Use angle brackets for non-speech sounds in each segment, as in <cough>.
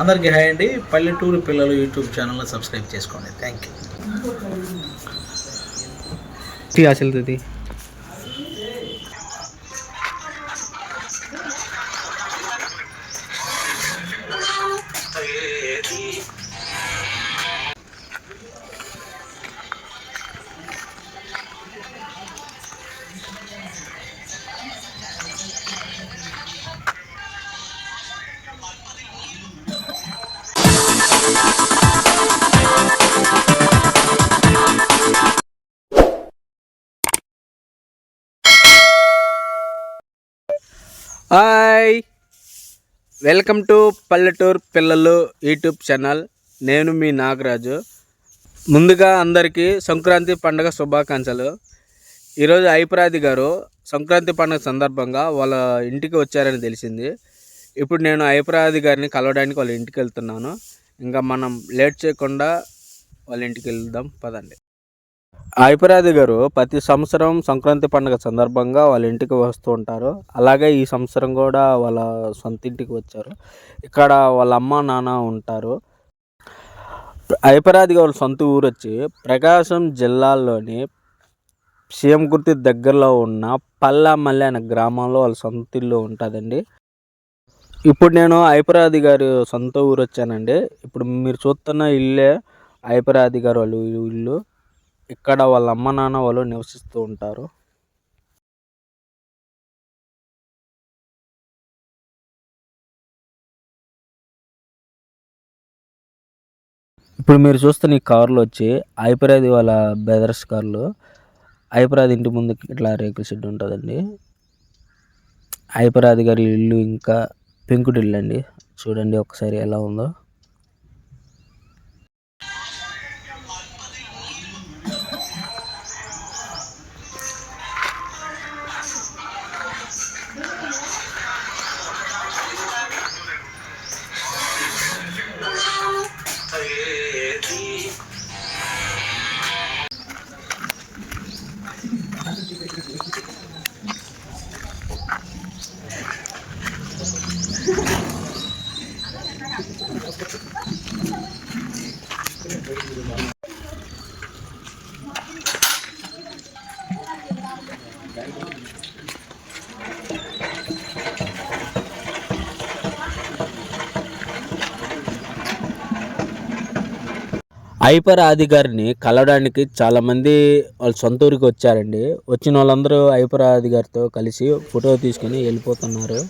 అందరికీ హాయ్ అండి. పల్లెటూరు పిల్లలు యూట్యూబ్ ఛానల్ సబ్స్క్రైబ్ చేసుకోండి. థ్యాంక్ యూ అసలు హాయ్. వెల్కమ్ టు పల్లెటూరు పిల్లలు యూట్యూబ్ ఛానల్. నేను మీ నాగరాజు. ముందుగా అందరికీ సంక్రాంతి పండుగ శుభాకాంక్షలు. ఈరోజు ఐపరాది గారు సంక్రాంతి పండుగ సందర్భంగా వాళ్ళ ఇంటికి వచ్చారని తెలిసింది. ఇప్పుడు నేను ఐపరాది గారిని కలవడానికి వాళ్ళ ఇంటికి వెళ్తున్నాను. ఇంకా మనం లేట్ చేయకుండా వాళ్ళ ఇంటికి వెళ్దాం. పదండి. ఐపరాది గారు ప్రతి సంవత్సరం సంక్రాంతి పండుగ సందర్భంగా వాళ్ళ ఇంటికి వస్తూ ఉంటారు. అలాగే ఈ సంవత్సరం కూడా వాళ్ళ సొంత ఇంటికి వచ్చారు. ఇక్కడ వాళ్ళ అమ్మ నాన్న ఉంటారు. ఐపరాది గారు సొంత ఊరు వచ్చి ప్రకాశం జిల్లాలోని సీఎం గుర్తి దగ్గరలో ఉన్న పల్లామల్లి అనే గ్రామంలో వాళ్ళ సొంత ఇల్లు ఉంటుందండి. ఇప్పుడు నేను ఐపరాది గారు సొంత ఊరు వచ్చానండి. ఇప్పుడు మీరు చూస్తున్న ఇల్లే ఐపరాది గారు వాళ్ళు ఇల్లు. ఇక్కడ వాళ్ళ అమ్మ నాన్న వాళ్ళు నివసిస్తూ ఉంటారు. ఇప్పుడు మీరు చూస్తున్న ఈ కార్లు వచ్చి ఐపరాది వాళ్ళ బ్రదర్స్ కార్లు ఐపరాది ఇంటి ముందు ఇట్లా రేకుల షెడ్ ఉంటుందండి. ఐపరాది గారి ఇల్లు ఇంకా పెంకుటిల్లు అండి. చూడండి ఒకసారి ఎలా ఉందో. ఐపర్ ఆది గారిని కలవడానికి చాలామంది వాళ్ళ సొంత ఊరికి వచ్చారండి. వచ్చిన వాళ్ళందరూ ఐపర్ ఆది గారితో కలిసి ఫోటో తీసుకుని వెళ్ళిపోతున్నారు.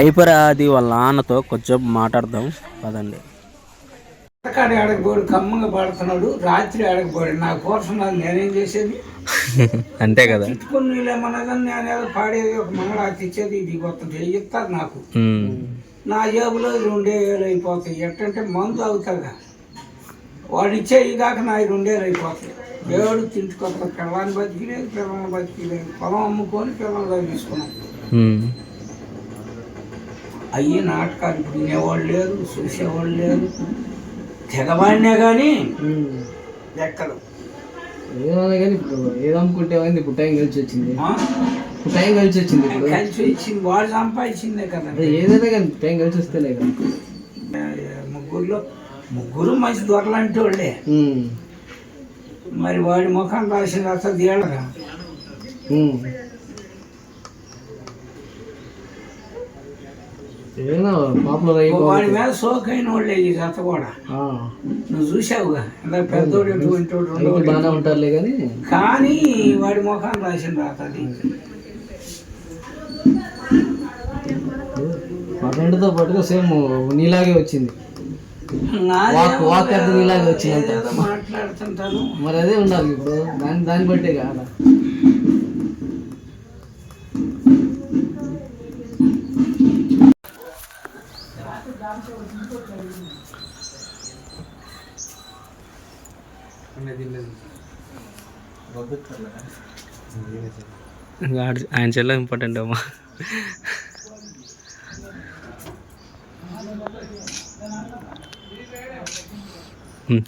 ఐపర్ ఆది వాళ్ళ నాన్నతో కొంచెం మాట్లాడదాం పదండి. కాడి ఆడకపోడు కమ్మగా పాడుతున్నాడు రాత్రి ఆడకపోడు నా కోసం నాకు నేనేం చేసేది? <laughs> అంతే కదా. తిట్టుకుని నీళ్ళేమన్నా కానీ నేను ఏదో పాడేది ఒక మంగళారతి ఇచ్చేది ఇది కొత్త చెయ్యిస్తారు నాకు. నా జేబులో రెండే వేలు అయిపోతాయి. ఎట్టంటే మందు అవుతుందా వాడు ఇచ్చేవి కాక నా రెండేలు అయిపోతాయి. దేవుడు తింటుకొత్త పిల్లని బతికిలేదు పిల్లల్ని బతికిలేదు. పొలం అమ్ముకొని పిల్లలు ఉమ్. అయ్యి నాటకాలు ఇప్పుడు వినేవాళ్ళు లేరు చూసేవాళ్ళు లేరు. తెగవాడినే కానీ లెక్కలు. ఏదైనా కానీ ఇప్పుడు ఏది అమ్ముకుంటే ఏమైంది? ఇప్పుడు టైం కలిసి వచ్చింది? ఇప్పుడు టైం కలిసి వచ్చింది ఇప్పుడు. కలిసి ఇచ్చింది వాడు సంపాదించిందే కదా. ఏదైనా కానీ టైం కలిసి వస్తేనే కదా. ముగ్గురులో ముగ్గురు మంచి దొరలాంటి వాళ్ళే. మరి వాడి ముఖం రాసిన తర్వాత తీయడరా ఏదైనా పాపులర్ వాడి మీద సోకైన వాళ్ళే ఈ జత కూడా. నువ్వు చూసావుగా ఇంత పెద్దోడు ఎటువంటి వాడు. బాగానే ఉంటారులే కానీ. కానీ వాడి ముఖం రాసిన రాత మా ఫ్రెండ్తో పాటుగా సేమ్ నీలాగే వచ్చింది. వాక్ వాక్ నీలాగే వచ్చిందంట. ఏదేదో మాట్లాడుతుంటాను. మరి అదే ఉండాలి ఇప్పుడు. దాని దాన్ని బట్టే కదా? ఆయన చెల్ల ఇంపార్టెంట్ అమ్మా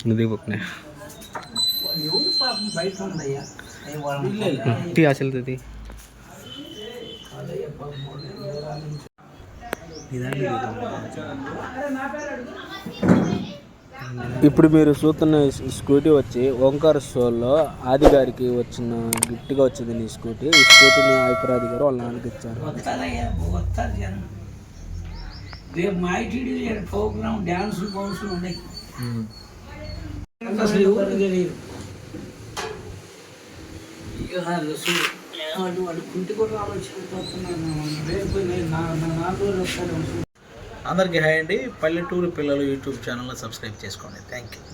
దిగిపోతున్నాయి ఎవరు పాపం బయట ఉందయ్యా ఇప్పుడు మీరు చూస్తున్న ఈ స్కూటీ వచ్చి ఓంకార్ షోలో ఆది గారికి వచ్చిన గిఫ్ట్గా వచ్చింది నీ స్కూటీ. ఈ స్కూటీని ఐపరాది గారు వాళ్ళ నాన్నకి ఇచ్చారు. వస్తారయ్యా వస్తారు జనం. రేపు మా ఐటీడీ ప్రోగ్రామ్ డ్యాన్సులు బౌన్సులు ఉన్నాయి. అసలు ఎవరు తెలియదు. ఇక వాళ్ళు చూ- వాడు వాడు కుంటి కూడా ఆలోచించిపోతున్నాను రేపు నేను నా నా నాలుగు రోజులు వస్తాను. అందరికీ హాయ్ అండి. పల్లెటూరు పిల్లలు యూట్యూబ్ ఛానల్ని సబ్స్క్రైబ్ చేసుకోండి. Thank you